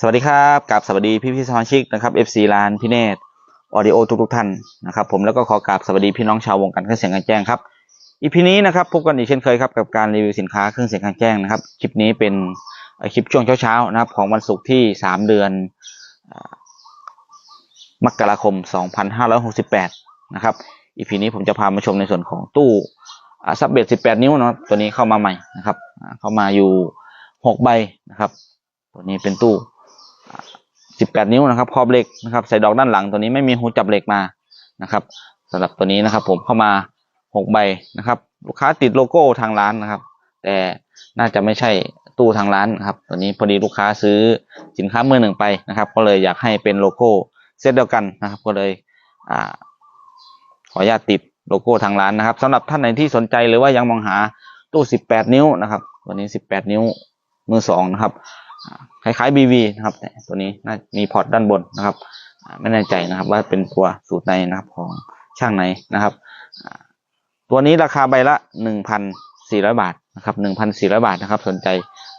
สวัสดีครับกับสวัสดีพี่พี่สมาชิกนะครับ FC ร้านพี่เนตออดิโอทุกทุกท่านนะครับผมแล้วก็ขอกราบสวัสดีพี่น้องชาววงการเครื่องเสียงกลางแจ้งครับอีพีนี้นะครับพบกันอีกเช่นเคยครับกับการรีวิวสินค้าเครื่องเสียงกลางแจ้งนะครับคลิปนี้เป็นคลิปช่วงเช้าๆนะครับของวันศุกร์ที่ 3 เดือนมกราคม 2568 นะครับอีพีนี้ผมจะพามาชมในส่วนของตู้ซับเบด18 นิ้วเนาะตัวนี้เข้ามาใหม่นะครับเข้ามาอยู่ 6 ใบนะครับตัวนี้เป็นตู้ 18 นิ้วนะครับครอบเหล็กนะครับใส่ดอกด้านหลังตัวนี้ไม่มีหูจับเหล็กมานะครับสำหรับตัวนี้นะครับ ผมเข้ามา 6 ใบนะครับ ลูกค้าติดโลโก้ทางร้านนะครับ แต่น่าจะไม่ใช่ตู้ทางร้านนะครับตัวนี้พอดีลูกค้าซื้อสินค้ามือหนึ่งไปนะครับ ก็เลยอยากให้เป็นโลโก้เซตเดียวกันนะครับ ก็เลยอขออนุญาตติดโลโก้ทางร้านนะครับสำหรับท่านไหนที่สนใจหรือว่ายังมองหาตู้ 18 นิ้วนะครับตัวนี้ 18 นิ้วมือสองนะครับ คล้ายๆ BV นะครับแต่ตัวนี้น่ามีพอร์ตด้านบนนะครับไม่แน่ใจนะครับว่าเป็นตัวสูตรในนะครับของช่างไหนนะครับ ตัวนี้ราคาใบละ 1,400 บาทนะครับ1,400 บาทนะครับ สนใจ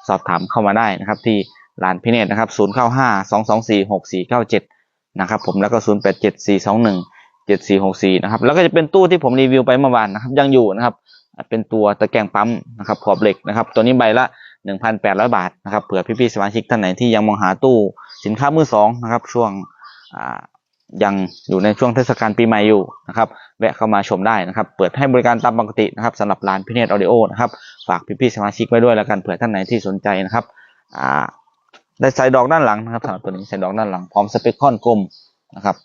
สอบถามเข้ามาได้นะครับ ที่ร้านพิเนตนะครับ0952246497นะครับผมแล้วก็ 087421 7464นะครับแล้วก็จะเป็นตู้ที่ผมรีวิวไปเมื่อวานนะครับยังอยู่นะครับ เป็นตัวตะแกรงปั๊มนะครับขอบเหล็กนะครับ ตัวนี้ใบละ 1,800 บาทนะครับเผื่อพี่ๆสมาชิกท่านไหนที่ยังมองหาตู้สินค้ามือสองนะครับช่วงยังอยู่ในช่วงเทศกาลปีใหม่อยู่นะครับแวะเข้ามาชมได้นะครับ เปิดให้บริการตามปกตินะครับสำหรับร้านพิเนตออดิโอนะครับฝากพี่ๆสมาชิกไว้ด้วยแล้วกันเผื่อท่านไหนที่สนใจนะครับได้ใส่ดอกด้านหลังนะครับสำหรับตัวนี้ใส่ดอกด้านหลังพร้อมสเปคคอนกลมนะครับ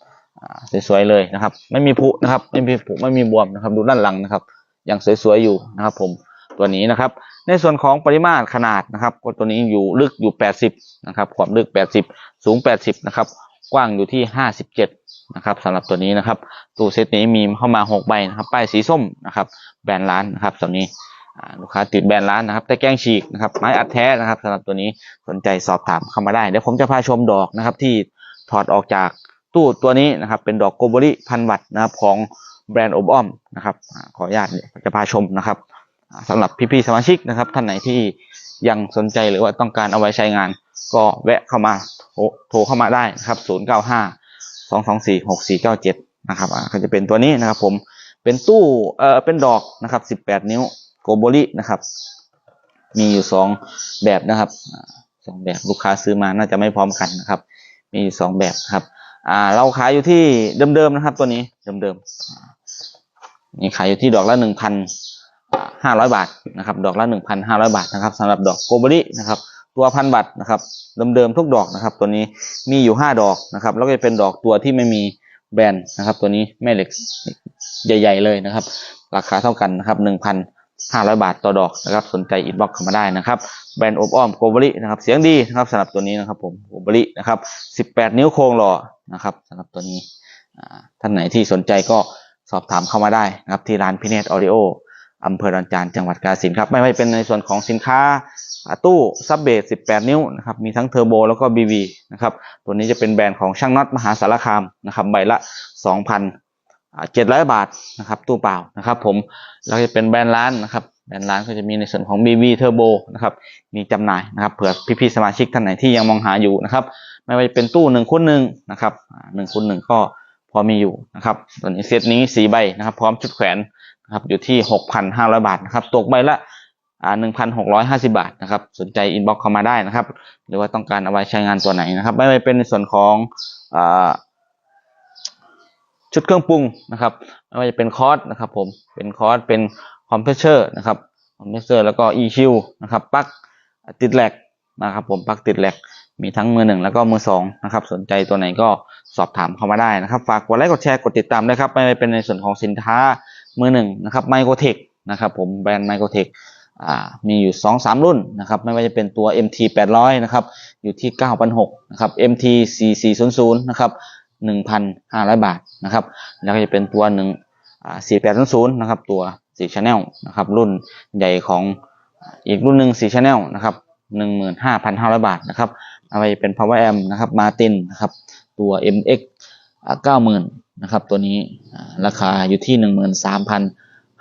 สวยๆเลยนะครับ ไม่มีผุนะครับไม่มีผุไม่มีบวมนะครับ ดูด้านหลังนะครับยังสวยๆอยู่นะครับผม ตัวนี้นะครับ ในส่วนของปริมาตรขนาดนะครับก็ตัวนี้อยู่ลึกอยู่ 80 นะครับ ความลึก 80 สูง 80 นะครับ กว้างอยู่ที่ 57 นะครับสำหรับตัวนี้นะครับ ตู้เซตนี้มีเข้ามา 6 ใบนะครับ ป้ายสีส้มนะครับ แบรนด์ร้านนะครับตัวนี้ลูกค้าติดแบรนด์ร้านนะครับ แต่แกล้งฉีกนะครับ ไม้อัดแท้นะครับสำหรับตัวนี้สนใจสอบถามเข้ามาได้ เดี๋ยวผมจะพาชมดอกนะครับที่ถอดออกจากตู้ตัวนี้นะครับ เป็นดอกโกโบริพันวัตต์นะครับของแบรนด์อบอ้อมนะครับ ขออนุญาตจะพาชมนะครับ อ่าสำหรับพี่ๆสมาชิกนะครับ ท่านไหนที่ยังสนใจหรือว่าต้องการเอาไว้ใช้งาน ก็แวะเข้ามาโทรโทรเข้ามาได้นะครับ 0 9 5 2 2 4 6 4 9 7 นะครับอ่าก็จะเป็นตัวนี้นะครับ ผมเป็นตู้เอ่อเป็นดอกนะครับ 18 นิ้วโกโบรินะครับ มีอยู่สองแบบนะครับสองแบบลูกค้าซื้อมาน่าจะไม่พร้อมกันนะครับ มีอยู่สองแบบครับอ่าเราขายอยู่ที่เดิมๆนะครับ ตัวนี้เดิมๆนี่ขายอยู่ที่ดอกละหนึ่งพัน ห้าร้อยบาทนะครับดอกละหนึ่งพันห้าร้อยบาทนะครับสำหรับดอกโกโบรินะครับตัวพันบาทนะครับเดิมๆทุกดอกนะครับ ตัวนี้มีอยู่ห้าดอกนะครับแล้วก็จะเป็นดอกตัวที่ไม่มีแบรนด์นะครับ ตัวนี้แม่เหล็กใหญ่ ๆ เลยนะครับ ราคาเท่ากันนะครับหนึ่งพันห้าร้อยบาทต่อดอกนะครับสนใจอินบ็อกซ์เข้ามาได้นะครับแบรนด์อบอ้อมโกโบรินะครับเสียงดีนะครับสำหรับตัวนี้นะครับผมโกโบรินะครับ 18 นิ้วโครงหล่อนะครับสำหรับตัวนี้ท่านไหนที่สนใจก็สอบถามเข้ามาได้นะครับที่ร้านพิเนตออดิโอ อำเภอดอนจานจังหวัดกาฬสินครับ ไม่ว่าจะเป็นในส่วนของสินค้าตู้ซับเบส18 นิ้วนะครับ มีทั้งเทอร์โบแล้วก็บีวีนะครับ ตัวนี้จะเป็นแบรนด์ของช่างน็อตมหาสารคามนะครับ ใบละ 2,700 บาทนะครับ ตู้เปล่านะครับ ผม แล้วจะเป็นแบรนด์ร้านนะครับ แบรนด์ร้านก็จะมีในส่วนของ BB Turbo นะครับ มีจำหน่ายนะครับ เผื่อพี่ๆสมาชิกท่านไหนที่ยังมองหาอยู่นะครับ ไม่ว่าจะเป็นตู้หนึ่งคูณหนึ่งนะครับหนึ่งคูณหนึ่งก็พอมีอยู่นะครับ ตัวนี้เซตนี้สีใบนะครับ พร้อมชุดแขวน นะครับอยู่ที่หกพันห้าร้อยบาทนะครับตกใบละอ่าหนึ่งพันหกร้อยห้าสิบาทนะครับ สนใจอินบ็อกเข้ามาได้นะครับ หรือว่าต้องการเอาไว้ใช้งานตัวไหนนะครับ ไม่ว่าเป็นในส่วนของอ่าชุดเครื่องปรุงนะครับไม่ว่าจะเป็นคอร์สนะครับ ผมเป็นคอร์สเป็นคอมเพรสเซอร์นะครับคอมเพรสเซอร์แล้วก็ EQ นะครับปลั๊กติดแหลกนะครับผมปลั๊กติดแหลกมีทั้งมือหนึ่งแล้วก็มือสองนะครับ สนใจตัวไหนก็สอบถามเข้ามาได้นะครับ ฝากกดไลค์กดแชร์กดติดตามด้วยครับไม่ว่าเป็นในส่วนของสินค้า มือหนึ่งนะครับไมโครเทคนะครับผมแบรนด์ไมโครเทคอ่ามีอยู่สองสามรุ่นนะครับไม่ว่าจะเป็นตัว MT 800นะครับอยู่ที่ 9,600นะครับ MT 4400นะครับ1,500 บาทนะครับแล้วก็จะเป็นตัวหนึ่งอ่า4800นะครับตัวสี่ชแนลนะครับรุ่นใหญ่ของอีกรุ่นหนึ่งสี่ชแนลนะครับหนึ่งหมื่นห้าพันห้าร้อยบาทนะครับเอาไปเป็น power amp นะครับมาตินนะครับตัว mx เก้าหมื่นนะครับ ตัวนี้ราคาอยู่ที่หนึ่งหมื่นสามพัน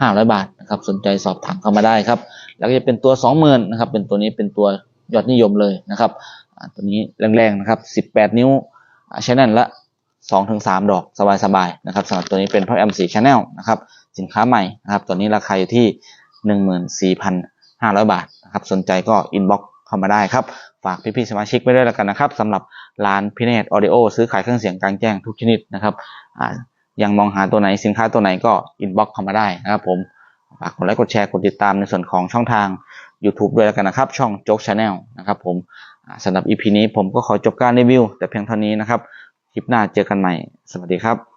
ห้าร้อยบาทนะครับ สนใจสอบถามเข้ามาได้ครับ แล้วก็จะเป็นตัวสองหมื่นนะครับ เป็นตัวนี้เป็นตัวยอดนิยมเลยนะครับ ตัวนี้แรงๆนะครับ18นิ้วใช้นั่นละ2-3ถึงดอกสบายๆนะครับสำหรับตัวนี้เป็น Pro M4 Channel นะครับ สินค้าใหม่นะครับ ตัวนี้ราคาอยู่ที่14,500บาทนะครับ สนใจก็อินบ็อก เข้ามาได้ครับ ฝากพี่ๆสมาชิกไว้ด้วยแล้วกันนะครับสำหรับร้านพิเนตออดิโอซื้อขายเครื่องเสียงกลางแจ้งทุกชนิดนะครับอ่ายังมองหาตัวไหนสินค้าตัวไหนก็อินบ็อกเข้ามาได้นะครับผมฝากกดไลค์กดแชร์กดติดตามในส่วนของช่องทาง YouTube ด้วยแล้วกันนะครับ ช่องโจ๊กชาแนลนะครับผมอ่าสำหรับ EP นี้ผมก็ขอจบการรีวิว แต่เพียงเท่านี้นะครับ คลิปหน้าเจอกันใหม่ สวัสดีครับ